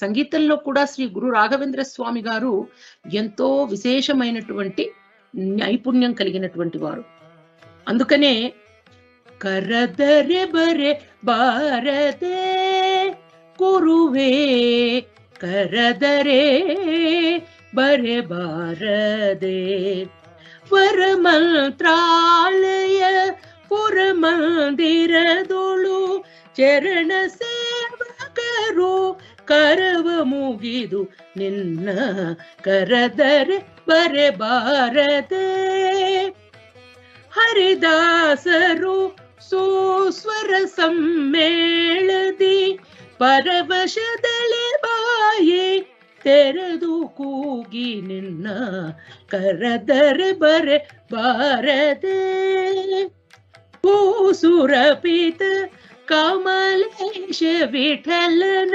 సంగీతంలో కూడా శ్రీ గురు రాఘవేంద్ర స్వామి గారు ఎంతో విశేషమైనటువంటి నైపుణ్యం కలిగినటువంటి వారు. అందుకనే కరదరె బరే భారతే కురువే కరదరే బరే భారదే వరమంత్రాలయ పురమందిరదొಳು చరణ సేవకరు ಕರವ ಮುಗಿದು ನಿನ್ನ ಕರದರೆ ಬರೆಬಾರದೆ ಹರಿದಾಸರು ಸುಸ್ವರ ಸಮ್ಮೇಳದಿ ಪರವಶದಲ್ಲಿ ಬಾಯಿ ತೆರೆದು ಕೂಗಿ ನಿನ್ನ ಕರದರೆ ಬರೆ ಬಾರದೆ. ಭೂಸುರಪಿತ ಕಮಲೇಶ ವಿಠಲನ